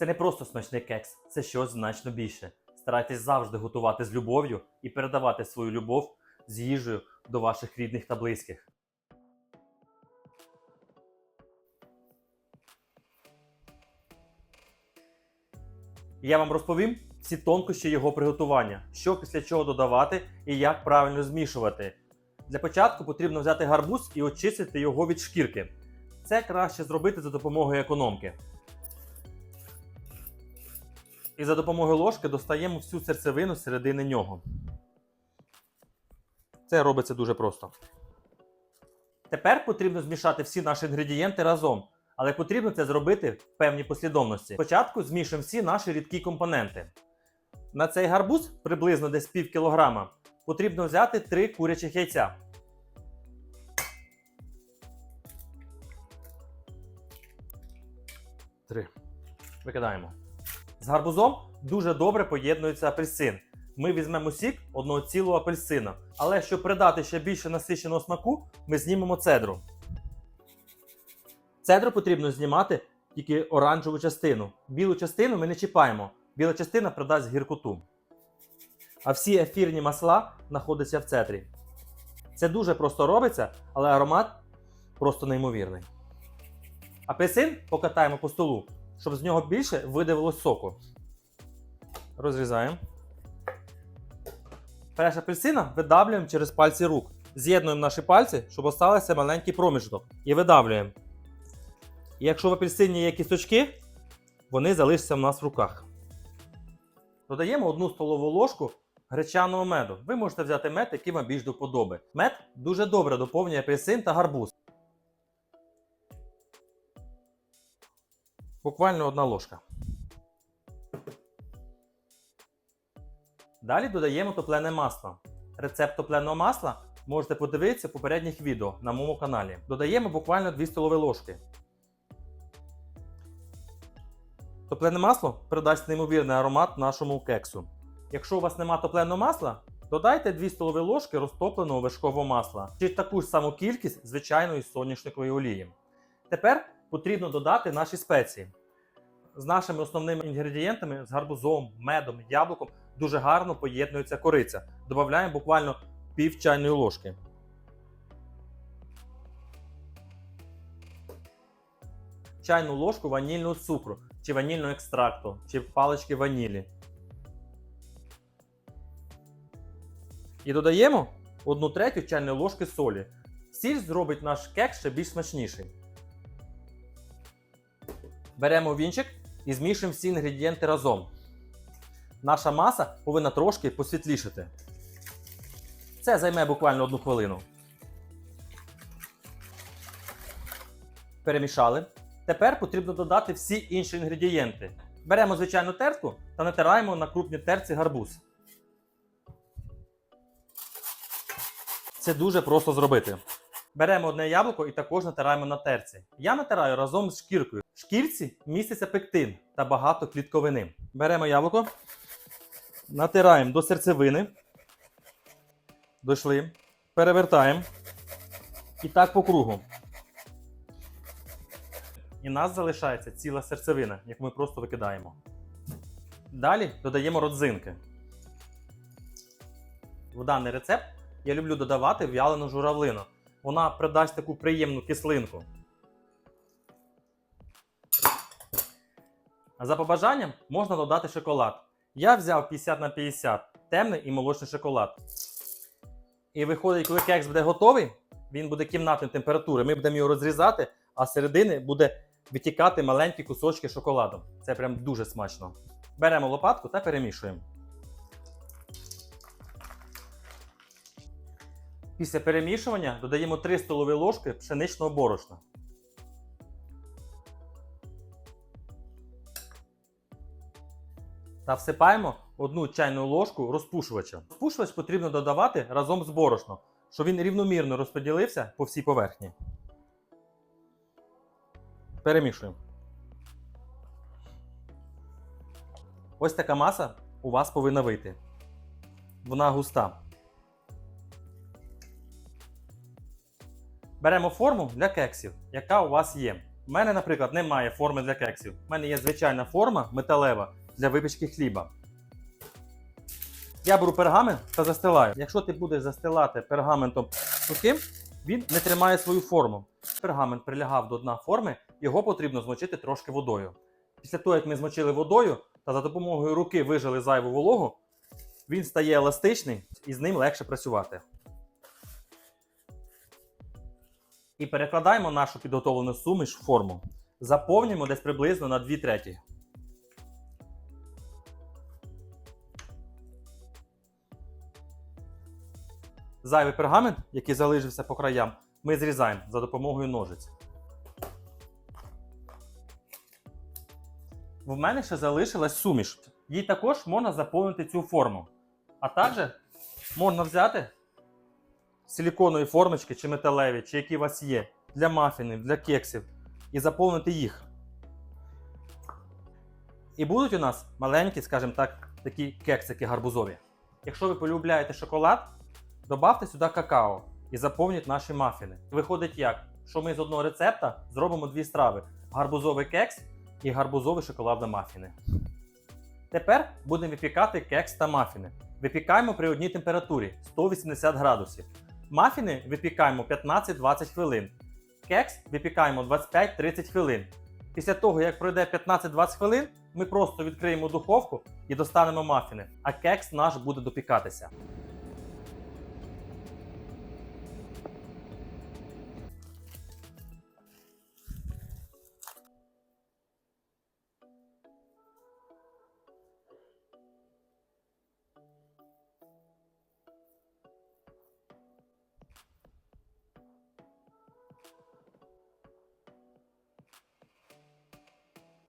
Це не просто смачний кекс, це щось значно більше. Старайтесь завжди готувати з любов'ю і передавати свою любов з їжею до ваших рідних та близьких. Я вам розповім всі тонкощі його приготування, що після чого додавати і як правильно змішувати. Для початку потрібно взяти гарбуз і очистити його від шкірки. Це краще зробити за допомогою економки. І за допомогою ложки достаємо всю серцевину середини нього. Це робиться дуже просто. Тепер потрібно змішати всі наші інгредієнти разом, але потрібно це зробити в певній послідовності. Спочатку змішуємо всі наші рідкі компоненти. На цей гарбуз приблизно десь пів кілограма потрібно взяти 3 курячих яйця. Три. Викидаємо. З гарбузом дуже добре поєднується апельсин. Ми візьмемо сік одного цілого апельсина. Але щоб придати ще більше насиченого смаку, ми знімемо цедру. Цедру потрібно знімати тільки оранжеву частину. Білу частину ми не чіпаємо. Біла частина придасть гіркоту. А всі ефірні масла знаходяться в цедрі. Це дуже просто робиться, але аромат просто неймовірний. Апельсин покатаємо по столу, щоб з нього більше видавилось соку. Розрізаємо. Фреш апельсина видавлюємо через пальці рук. З'єднуємо наші пальці, щоб остався маленький проміжок. І видавлюємо. І якщо в апельсині є кісточки, вони залишаться в нас в руках. Додаємо одну столову ложку гречаного меду. Ви можете взяти мед, який вам більш до вподоби. Мед дуже добре доповнює апельсин та гарбуз. Буквально одна ложка. Далі додаємо топлене масло. Рецепт топленого масла можете подивитися в попередніх відео на моєму каналі. Додаємо буквально 2 столові ложки. Топлене масло придасть неймовірний аромат нашому кексу. Якщо у вас нема топленого масла, додайте 2 столові ложки розтопленого вершкового масла чи таку ж саму кількість звичайної соняшникової олії. Тепер потрібно додати наші спеції. З нашими основними інгредієнтами, з гарбузом, медом, яблуком, дуже гарно поєднується кориця. Додаємо буквально пів чайної ложки. Чайну ложку ванільного цукру, чи ванільного екстракту, чи палички ванілі. І додаємо 1 третю чайної ложки солі. Сіль зробить наш кекс ще більш смачніший. Беремо вінчик і змішуємо всі інгредієнти разом. Наша маса повинна трошки посвітлішати. Це займе буквально одну хвилину. Перемішали. Тепер потрібно додати всі інші інгредієнти. Беремо звичайну тертку та натираємо на крупній терці гарбуз. Це дуже просто зробити. Беремо одне яблуко і також натираємо на терці. Я натираю разом з шкіркою. В шкірці міститься пектин та багато клітковини. Беремо яблуко, натираємо до серцевини. Дійшли. Перевертаємо. І так по кругу. І нас залишається ціла серцевина, яку ми просто викидаємо. Далі додаємо родзинки. В даний рецепт я люблю додавати в'ялену журавлину. Вона придасть таку приємну кислинку. За побажанням можна додати шоколад. Я взяв 50 на 50 темний і молочний шоколад. І виходить, коли кекс буде готовий, він буде кімнатної температури. Ми будемо його розрізати, а з середини буде витікати маленькі кусочки шоколаду. Це прям дуже смачно. Беремо лопатку та перемішуємо. Після перемішування додаємо 3 столові ложки пшеничного борошна. Та всипаємо одну чайну ложку розпушувача. Розпушувач потрібно додавати разом з борошном, щоб він рівномірно розподілився по всій поверхні. Перемішуємо. Ось така маса у вас повинна вийти. Вона густа. Беремо форму для кексів, яка у вас є. У мене, наприклад, немає форми для кексів. У мене є звичайна форма металева для випічки хліба. Я беру пергамент та застилаю. Якщо ти будеш застилати пергаментом сухим, він не тримає свою форму. Пергамент прилягав до дна форми, його потрібно змочити трошки водою. Після того, як ми змочили водою та за допомогою руки вижали зайву вологу, він стає еластичний і з ним легше працювати. І перекладаємо нашу підготовлену суміш в форму. Заповнюємо десь приблизно на 2 треті. Зайвий пергамент, який залишився по краям, ми зрізаємо за допомогою ножиць. В мене ще залишилась суміш. Їй також можна заповнити цю форму. А також можна взяти силіконові формочки чи металеві, чи які у вас є, для мафінів, для кексів, і заповнити їх. І будуть у нас маленькі, скажімо так, такі кексики гарбузові. Якщо ви полюбляєте шоколад, Добавте сюди какао і заповніть наші мафіни. Виходить як? Що ми з одного рецепта зробимо дві страви: гарбузовий кекс і гарбузовий шоколад на мафіни. Тепер будемо випікати кекс та мафіни. Випікаємо при одній температурі 180 градусів. Мафіни випікаємо 15-20 хвилин. Кекс випікаємо 25-30 хвилин. Після того, як пройде 15-20 хвилин, ми просто відкриємо духовку і достанемо мафіни, а кекс наш буде допікатися.